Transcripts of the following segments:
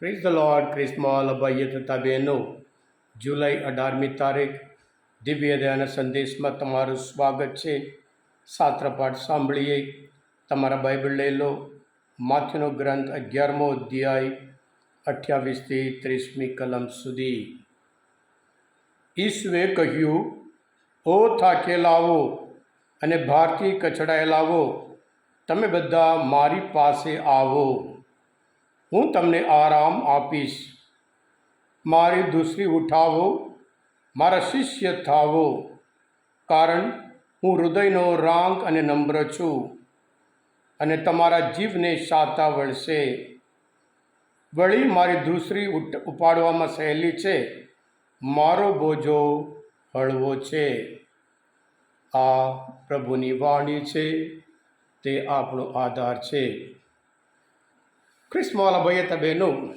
Praise the Lord ક્રિસ્મોલ ભાઈઓ તથા બહેનો જુલાઈ અઢારમી તારીખ, દિવ્ય દયાના સંદેશમાં તમારું સ્વાગત છે. શાસ્ત્રપાઠ સાંભળીએ. તમારા બાઇબલ લઈ લો. માથ્યુનો ગ્રંથ અગિયારમો અધ્યાય, અઠ્યાવીસથી ત્રીસમી કલમ સુધી. ઈસુએ કહ્યું, ઓ લાવો અને ભારથી કચડાયેલાઓ તમે બધા મારી પાસે આવો. હું તમને આરામ આપીશ. મારી દૂસરી ઉઠાવો, મારા શિષ્ય થાવો, કારણ હું હૃદયનો રાંક અને નમ્ર છું અને તમારા જીવને શાતા વળશે. વળી મારી દુસરી ઉપાડવામાં સહેલી છે, મારો બોજો હળવો છે. આ પ્રભુની વાણી છે, તે આપણો આધાર છે. ખ્રિસ્મવાલા ભાઈએ તો બહેનો.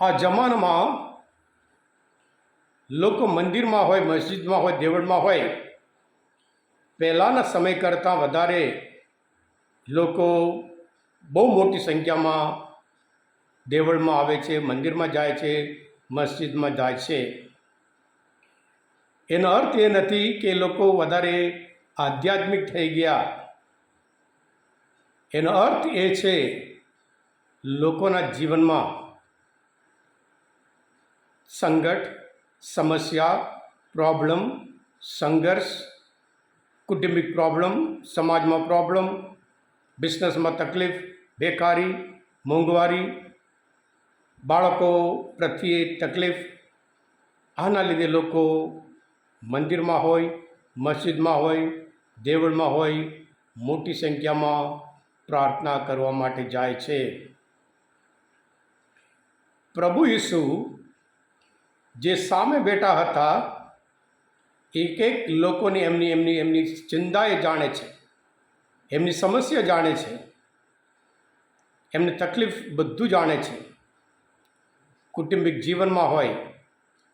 આ જમાનામાં લોકો મંદિરમાં હોય, મસ્જિદમાં હોય, દેવળમાં હોય, પહેલાંના સમય કરતાં વધારે લોકો બહુ મોટી સંખ્યામાં દેવળમાં આવે છે, મંદિરમાં જાય છે, મસ્જિદમાં જાય છે. એનો અર્થ એ નથી કે લોકો વધારે આધ્યાત્મિક થઈ ગયા. એનો અર્થ એ છે, લોકોના જીવનમાં સંકટ, સમસ્યા પ્રોબ્લેમ સંઘર્ષ, કુટુંબિક પ્રોબ્લેમ સમાજમાં પ્રોબ્લેમ બિઝનેસમાં તકલીફ, બેકારી, મોંઘવારી, બાળકો પ્રત્યે તકલીફ, આના લીધે લોકો મંદિરમાં હોય, મસ્જિદમાં હોય, દેવળમાં હોય, મોટી સંખ્યામાં પ્રાર્થના કરવા માટે જાય છે. પ્રભુ ઈસુ જે સામે બેઠા હતા, એક એક લોકોની એમની એમની એમની ચિંતાએ જાણે છે, એમની સમસ્યા જાણે છે, એમની તકલીફ બધું જાણે છે. કુટુંબિક જીવનમાં હોય,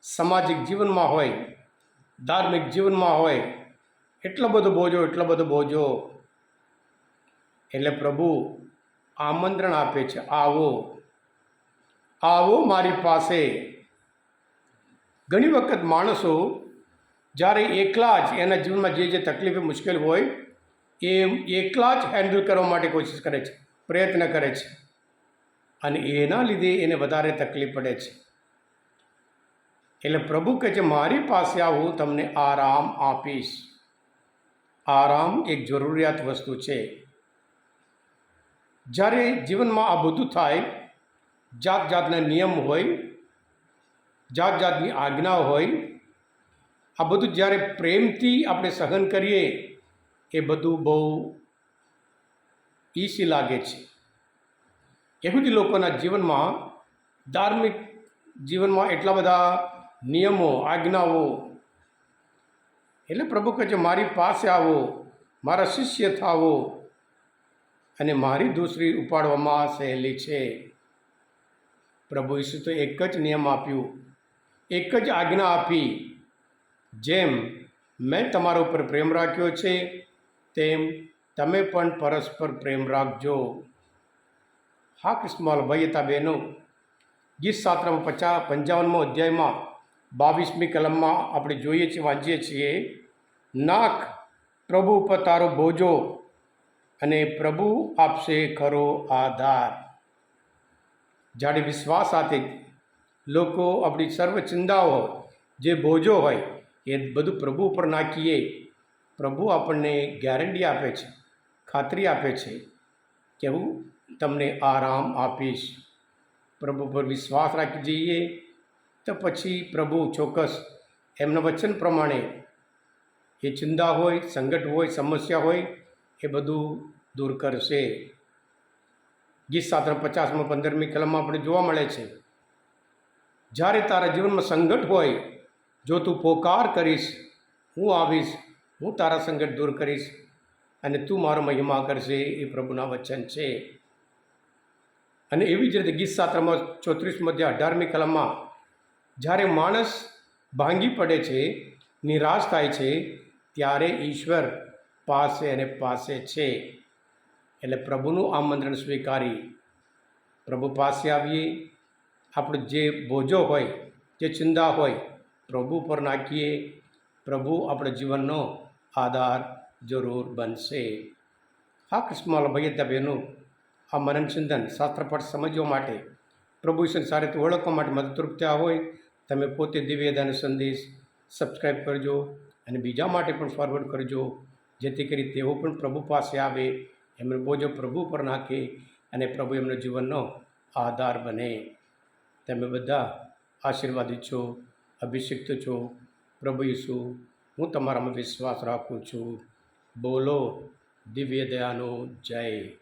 સામાજિક જીવનમાં હોય, ધાર્મિક જીવનમાં હોય, એટલો બધો બોજો, એટલો બધો બોજો એટલે પ્રભુ આમંત્રણ આપે છે, આવો આવો મારી પાસે. ઘણી વખત માણસો જ્યારે એકલા જ એના જીવનમાં જે જે તકલીફ, મુશ્કેલ હોય એ એકલા જ હેન્ડલ કરવા માટે કોશિશ કરે છે, પ્રયત્ન કરે છે. અને એના લીધે એને વધારે તકલીફ પડે છે. એટલે પ્રભુ કહે છે, મારી પાસે આવું તમને આરામ આપીશ. આરામ એક જરૂરિયાત વસ્તુ છે. જ્યારે જીવનમાં આ બધું થાય જાત જાતના નિયમ હોય જાત જાતની આજ્ઞા હોય, આ બધું જ્યારે પ્રેમથી આપણે સહન કરીએ, એ બધું બહુ ઈસી લાગે છે. એહુદી લોકોના જીવનમાં ધાર્મિક જીવનમાં એટલા બધા નિયમો, આજ્ઞાઓ, એટલે પ્રભુ કહે છે, મારી પાસે આવો, મારા શિષ્ય થાવો અને મારી દૂસરી ઉપાડવામાં સહેલી છે. પ્રભુ ઈસુ તો એક જ નિયમ આપ્યું. એક જ આજ્ઞા આપી. જેમ મેં તમારા ઉપર પ્રેમ રાખ્યો છે, તેમ તમે પણ પરસ્પર પ્રેમ રાખજો. હા કૃષ્ણમાલ ભાઈ બહેનો. ગીત શાસ્ત્રમાં પચાસ પંચાવનમો અધ્યાયમાં બાવીસમી કલમમાં આપણે જોઈએ છીએ, વાંચીએ છીએ નાખ પ્રભુ ઉપર તારો બોજો અને પ્રભુ આપશે ખરો આધાર. જ્યારે વિશ્વાસ સાથે લોકો આપણી સર્વ ચિંતાઓ જે બોજો હોય એ બધું પ્રભુ ઉપર નાખીએ. પ્રભુ આપણને ગેરંટી આપે છે, ખાતરી આપે છે કે હું તમને આરામ આપીશ. પ્રભુ પર વિશ્વાસ રાખી જઈએ તો પછી પ્રભુ ચોક્કસ એમના વચન પ્રમાણે એ ચિંતા હોય, સંકટ હોય, સમસ્યા હોય એ બધું દૂર કરશે. ગીત સાત્ર પચાસમાં પંદરમી કલમમાં આપણે જોવા મળે છે. જ્યારે તારા જીવનમાં સંકટ હોય, જો તું પોકાર કરીશ, હું આવીશ, હું તારા સંકટ દૂર કરીશ અને તું મારો મહિમા કરશે એ પ્રભુના વચન છે. અને એવી જ રીતે ગીત સાત્રમાં ચોત્રીસ મધ્ય અઢારમી કલમમાં, જ્યારે માણસ ભાંગી પડે છે, નિરાશ થાય છે, ત્યારે ઈશ્વર પાસે અને પાસે છે. એટલે પ્રભુનું આમંત્રણ સ્વીકારી. પ્રભુ પાસે આવીએ. આપણું જે બોજો હોય, જે ચિંતા હોય, પ્રભુ પર નાખીએ. પ્રભુ આપણા જીવનનો આધાર જરૂર બનશે. આ કૃષ્ણ ભૈયા બહેનો, આ મનન ચિંતન શાસ્ત્રપાઠ સમજવા માટે, પ્રભુ વિશે સારી રીતે ઓળખવા માટે મદદરૂપ થયા હોય, તમે પોતે દિવ્યદાન સંદેશ સબસ્ક્રાઈબ કરજો અને બીજા માટે પણ ફોરવર્ડ કરજો. જેથી કરી તેઓ પણ પ્રભુ પાસે આવે, એમનો બોજો પ્રભુ પર નાખે અને પ્રભુ એમનો જીવનનો આધાર બને. તમે બધા આશીર્વાદિત છો, અભિષિક્ત છો. પ્રભુ ઈસુ, હું તમારામાં વિશ્વાસ રાખું છું. બોલો, દિવ્ય દયાનો જય.